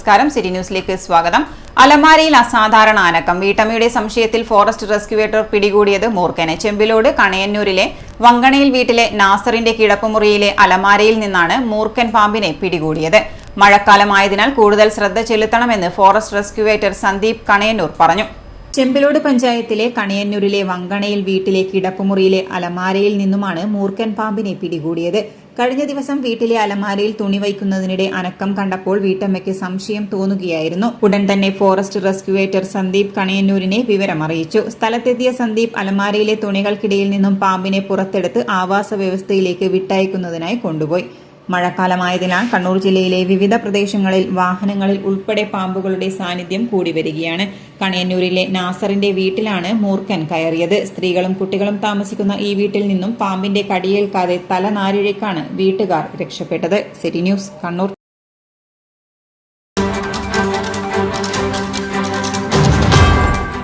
നമസ്കാരം. സിറ്റി ന്യൂസിലേക്ക് സ്വാഗതം. അലമാരയിൽ അസാധാരണ അനക്കം. വീട്ടമ്മയുടെ സംശയത്തിൽ ഫോറസ്റ്റ് റെസ്ക്യൂവേറ്റർ പിടികൂടിയത് മൂർക്കനെ ചെമ്പിലോട് കണയന്നൂരിലെ വങ്കണയിൽ വീട്ടിലെ നാസറിന്റെ കിടപ്പുമുറിയിലെ അലമാരയിൽ നിന്നാണ് മൂർക്കൻ പാമ്പിനെ പിടികൂടിയത്. മഴക്കാലമായതിനാൽ കൂടുതൽ ശ്രദ്ധ ചെലുത്തണമെന്ന് ഫോറസ്റ്റ് റെസ്ക്യൂവേറ്റർ സന്ദീപ് കണയന്നൂർ പറഞ്ഞു. ചെമ്പിലോട് പഞ്ചായത്തിലെ കണയന്നൂരിലെ വങ്കണയിൽ വീട്ടിലെ കിടപ്പുമുറിയിലെ അലമാരയിൽ നിന്നുമാണ് മൂർക്കൻ പാമ്പിനെ പിടികൂടിയത്. കഴിഞ്ഞ ദിവസം വീട്ടിലെ അലമാരയിൽ തുണി വയ്ക്കുന്നതിനിടെ അനക്കം കണ്ടപ്പോൾ വീട്ടമ്മയ്ക്ക് സംശയം തോന്നുകയായിരുന്നു. ഉടൻ തന്നെ ഫോറസ്റ്റ് റെസ്ക്യൂവേറ്റർ സന്ദീപ് കണയന്നൂരിനെ വിവരമറിയിച്ചു. സ്ഥലത്തെത്തിയ സന്ദീപ് അലമാരയിലെ തുണികൾക്കിടയിൽ നിന്നും പാമ്പിനെ പുറത്തെടുത്ത് ആവാസ വ്യവസ്ഥയിലേക്ക് വിട്ടയക്കുന്നതിനായി കൊണ്ടുപോയി. മഴക്കാലമായതിനാൽ കണ്ണൂർ ജില്ലയിലെ വിവിധ പ്രദേശങ്ങളിൽ വാഹനങ്ങളിൽ ഉൾപ്പെടെ പാമ്പുകളുടെ സാന്നിധ്യം കൂടി വരികയാണ്. കണിയന്നൂരിലെ നാസറിന്റെ വീട്ടിലാണ് മൂർഖൻ കയറിയത്. സ്ത്രീകളും കുട്ടികളും താമസിക്കുന്ന ഈ വീട്ടിൽ നിന്നും പാമ്പിന്റെ കടിയേൽക്കാതെ തലനാരിഴയ്ക്കാണ് വീട്ടുകാർ രക്ഷപ്പെട്ടത്. City news Kannur.